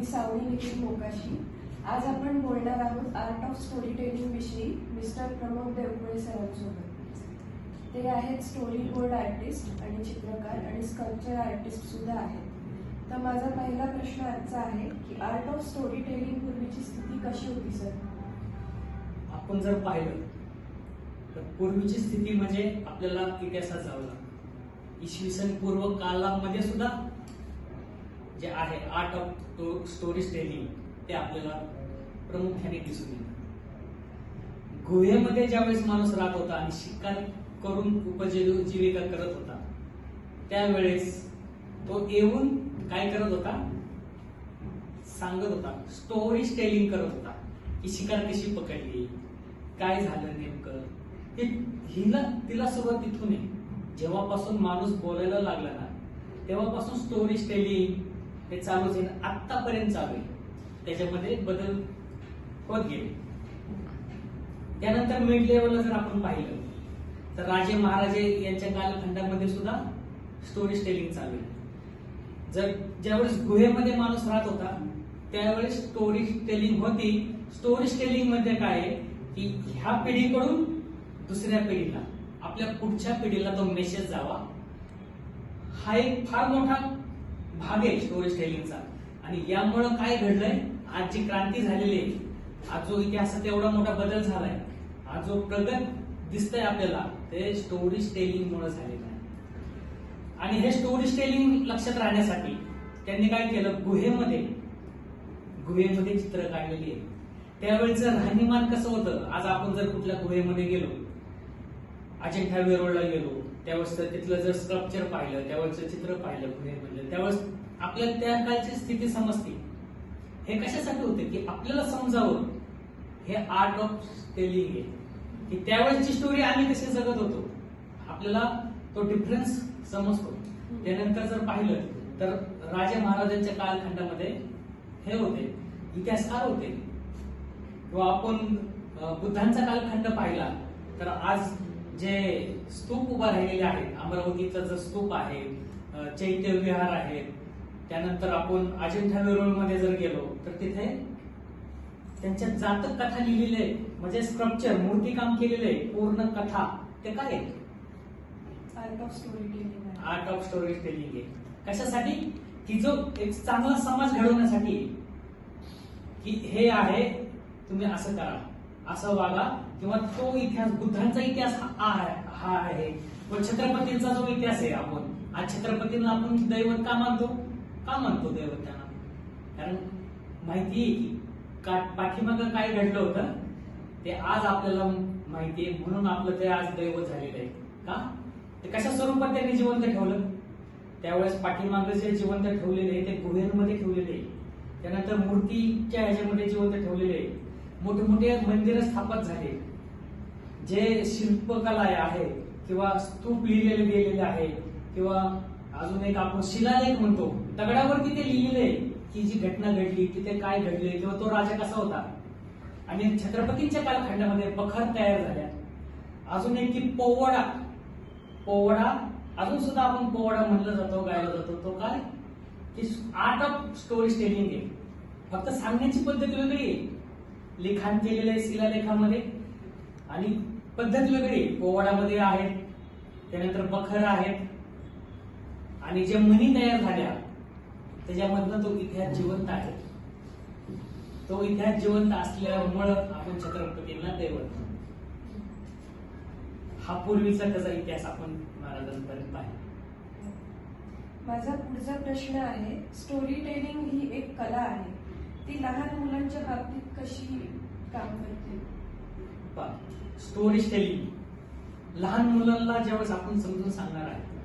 मी सावणी निखिल मोकाशी. आज आपण बोलणार आहोत आर्ट ऑफ स्टोरी टेलिंग विषयी मिस्टर प्रमोद देवकुळे सरांसोबत. ते आहेत स्टोरी बोर्ड आर्टिस्ट आणि चित्रकार आणि स्कल्पचर आर्टिस्ट सुद्धा आहेत. तर माझा पहिला प्रश्न आजचा आहे की आर्ट ऑफ स्टोरी टेलिंग पूर्वीची स्थिती कशी होती सर? आपण जर पाहिलं तर पूर्वीची स्थिती म्हणजे आपल्याला इतिहासात जावं लागतं. इसवी सन पूर्व कालामध्ये सुद्धा जे आहे आर्ट ऑफ स्टोरी टेलिंग ते आपल्याला प्रामुख्याने दिसून येतं गुहेमध्ये ज्यावेळेस माणूस राहत होता आणि शिकार करून उपजीविका करत होता त्यावेळेस तो येऊन काय करत होता? सांगत होता स्टोरी टेलिंग करत होता की शिकार कशी पकडली काय झालं नेमकं? ते हिला तिला सुरुवात तिथून आहे. जेव्हापासून माणूस बोलायला लागला ना तेव्हापासून स्टोरी टेलिंग हे चालूच आहे आतापर्यंत चालू आहे त्याच्यामध्ये बदल होत गेले. त्यानंतर मिड लेवलला जर आपण पाहिलं तर राजे महाराजे यांच्या कालखंडामध्ये सुद्धा स्टोरी टेलिंग चालू आहे. जर ज्यावेळेस गुहेमध्ये माणूस राहत होता त्यावेळेस स्टोरी टेलिंग होती. स्टोरी टेलिंगमध्ये काय आहे? की ह्या पिढीकडून दुसऱ्या पिढीला आपल्या पुढच्या पिढीला तो मेसेज जावा. हा एक फार मोठा भाग आहे स्टोरेज टेलिंगचा आणि यामुळं काय घडलंय? आज जी क्रांती झालेली आहे आज जो इतिहासात एवढा मोठा बदल झालाय आज जो प्रगत दिसतंय आपल्याला ते स्टोरीज टेलिंगमुळे झालेलं आहे. आणि हे स्टोरीज टेलिंग लक्षात राहण्यासाठी त्यांनी काय केलं? गुहेमध्ये गुहेमध्ये चित्र काढलेली आहे. त्यावेळेचं राहणीमान कसं होतं? आज आपण जर कुठल्या गुहेमध्ये गेलो अजिंठा वेरूळला गेलो त्यावेळेस तिथलं जर स्ट्रक्चर पाहिलं त्यावेळेचं चित्र पाहिलं गुहेमधलं त्यावेळेस आपल्याला त्या काळची स्थिती समजते. हे कशासाठी होते? की आपल्याला समजावं हे आर्ट ऑफ टेलिंग आहे. की त्यावेळेसची स्टोरी आम्ही कशी जगत होतो? आपल्याला तो डिफरन्स समजतो. त्यानंतर जर पाहिलं तर राजा महाराजांच्या कालखंडामध्ये हे होते इतिहासकार होते. किंवा आपण बुद्धांचा कालखंड पाहिला तर आज जे स्तूप उभा राहिलेले आहेत अमरावतीचा जो स्तूप आहे चैत्य विहार आहे त्यानंतर आपण अजिंठा वेरूळमध्ये जर गेलो तर तिथे त्यांच्या जातक कथा लिहिलेले. म्हणजे स्क्रप्चर मूर्तीकाम केलेले आहे. पूर्ण कथा ते काय आहे art of storytelling art of storytelling आहे कशासाठी की जो एक चांगला समाज घडवण्यासाठी. की हे आहे तुम्ही असं करा असं वागा किंवा तो इतिहास बुद्धांचा इतिहास हा आहे- हा आहे. व छत्रपतींचा जो इतिहास आहे आपण आज छत्रपतींना आपण दैवत का मानतो? का मानतो दैवत त्यांना? कारण माहिती आहे की का पाठीमागं काय घडलं होतं? ते आज आपल्याला माहिती आहे म्हणून आपलं ते आज दैवत झालेलं आहे. का? ते कशा स्वरूपात त्यांनी जिवंत ठेवलं? त्यावेळेस पाठीमागं जे जिवंत ठेवलेले आहे ते गुहेमध्ये ठेवलेले आहे. त्यानंतर मूर्तीच्या ह्याच्यामध्ये जिवंत ठेवलेले आहे. मोठे मोठे मंदिर स्थापन झाले. जे शिल्पकला आहे किंवा स्तूप लिहिलेले गेलेले आहे किंवा अजून एक आपण शिलालेख म्हणतो. दगडावरती ते लिहिलेले आहे की जी घटना घडली तिथे काय घडले किंवा तो राजा कसा होता. आणि छत्रपतींच्या कालखंडामध्ये बखर तयार झाल्या. अजून एक की पोवडा. पोवडा अजून सुद्धा आपण पोवडा म्हणलं जातो गायला जातो. तो काय? की आर्ट ऑफ स्टोरी टेलिंग आहे. फक्त सांगण्याची पद्धत वेगळी आहे. लिखाण केलेलं आहे शिलालेखामध्ये. आणि पद्धत वेगळी पोवाडामध्ये आहेत त्यानंतर बखर आहेत. आणि ज्या मनी तयार झाल्या त्याच्यामधनं तो इतिहास जिवंत आहे. तो इतिहास जिवंत असल्यामुळं आपण छत्रपतींना दैवत. हा पूर्वीचा त्याचा इतिहास आपण महाराजांपर्यंत पाहिला माझा पुढचा प्रश्न आहे स्टोरी टेलिंग ही एक कला आहे. ती लहान मुलांच्या बाबतीत कशी स्टोरी टेलिंग लहान मुलांना ज्यावेळेस आपण समजून सांगणार आहे